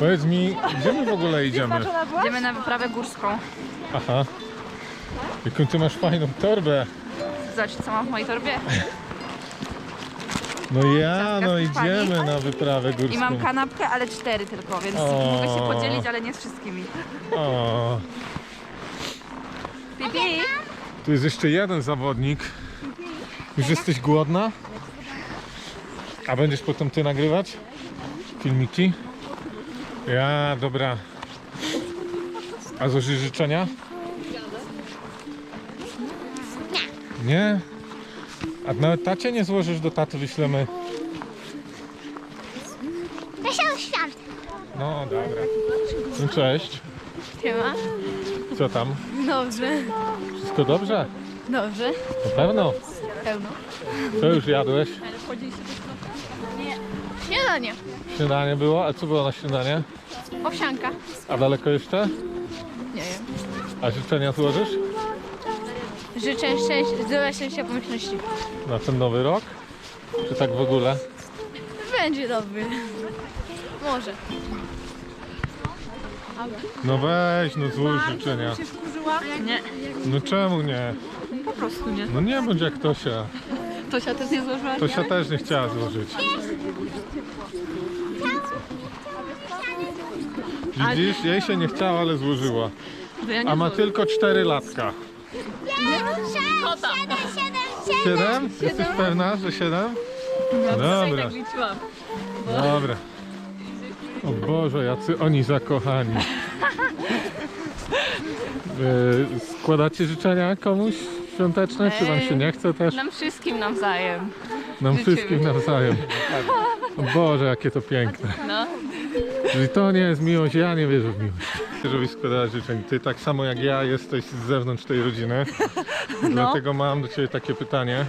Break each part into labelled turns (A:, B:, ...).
A: Powiedz mi, gdzie my w ogóle idziemy?
B: Idziemy na wyprawę górską.
A: Aha. Jaką ty masz fajną torbę.
B: Zobacz, co mam w mojej torbie.
A: No ja, no idziemy na wyprawę górską.
B: I mam kanapkę, ale cztery tylko, więc
A: O.
B: mogę się podzielić, ale nie z wszystkimi.
A: O,
B: Pipi!
A: tu jest jeszcze jeden zawodnik. Już jesteś głodna? A będziesz potem ty nagrywać? Filmiki? Ja, dobra. A złożysz życzenia? Nie. Nie? A nawet tacie nie złożysz do taty, wyślemy.
C: Wesoły świąt.
A: No, dobra. No, cześć.
B: Siema.
A: Co tam?
B: Dobrze.
A: Wszystko dobrze?
B: Dobrze.
A: Na pewno.
B: Pełno.
A: Co już jadłeś?
B: Śniadanie.
A: Śniadanie było? A co było na śniadanie?
B: Owsianka.
A: A daleko jeszcze?
B: Nie wiem.
A: A życzenia złożysz?
B: Życzę szczęścia, zdrowia, szczęścia, pomyślności.
A: Na ten nowy rok? Czy tak w ogóle?
B: Będzie dobry. Może.
A: No weź, no złóż życzenia.
B: Nie.
A: No czemu nie?
B: Po prostu nie.
A: No nie bądź jak Tosia.
B: Tosia też nie złożyła?
A: Tosia też nie chciała złożyć. Widzisz, jej się nie chciała, ale złożyła.
B: To ja nie
A: A ma
B: złożę.
A: tylko 4 latka.
C: Siedem.
A: 7? Jesteś pewna, że 7? Dobra,
B: Tak liczyłam.
A: dobra. O Boże, jacy oni zakochani. Wy składacie życzenia komuś świąteczne, czy wam się nie chce też?
B: Nam wszystkim nawzajem.
A: Nam
B: życzymy.
A: wszystkim nawzajem. O Boże, jakie to piękne.
B: No.
A: Jeżeli to nie jest miłość, ja nie wierzę w miłość. Żebyś składała życzeń. Ty tak samo jak ja jesteś z zewnątrz tej rodziny. Dlatego mam do Ciebie takie pytanie.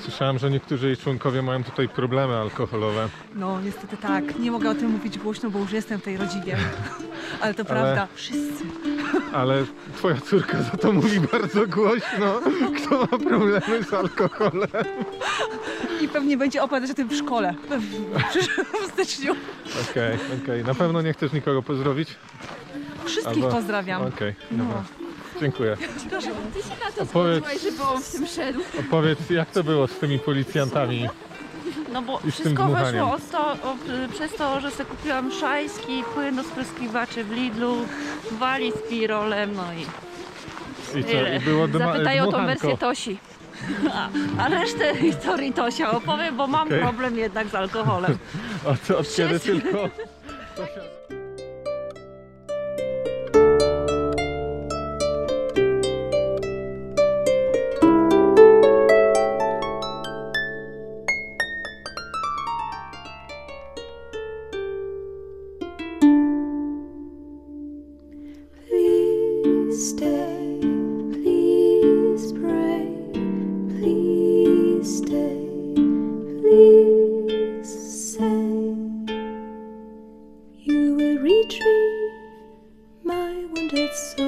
A: Słyszałem, że niektórzy jej członkowie mają tutaj problemy alkoholowe.
D: No niestety tak. Nie mogę o tym mówić głośno, bo już jestem w tej rodzinie. Ale to prawda. Wszyscy.
A: Ale Twoja córka za to mówi bardzo głośno. Kto ma problemy z alkoholem?
D: I pewnie będzie opowiadać o tym w szkole. W przyszłym styczniu.
A: Okej, okej. Na pewno nie chcesz nikogo pozdrowić?
D: Wszystkich
A: Albo-
D: pozdrawiam.
A: Okej, dobra. Dziękuję.
B: Ty się na to
A: Opowiedz,
B: żeby on w tym szedł.
A: opowiedz, jak to było z tymi policjantami?
E: No bo
A: I z tym
E: wszystko
A: dmuchaniem.
E: weszło od to, o, przez to, że sobie kupiłam szajski, płyn do spryskiwaczy w Lidlu, wali z pirolem, no i...
A: I co? I było dma-
B: Zapytaj o tą
A: dmuchanko.
B: wersję Tosi.
E: A, a resztę historii Tosia opowiem, bo mam
A: Okej.
E: problem jednak z alkoholem.
A: Od, od kiedy tylko? retrieve my wounded soul.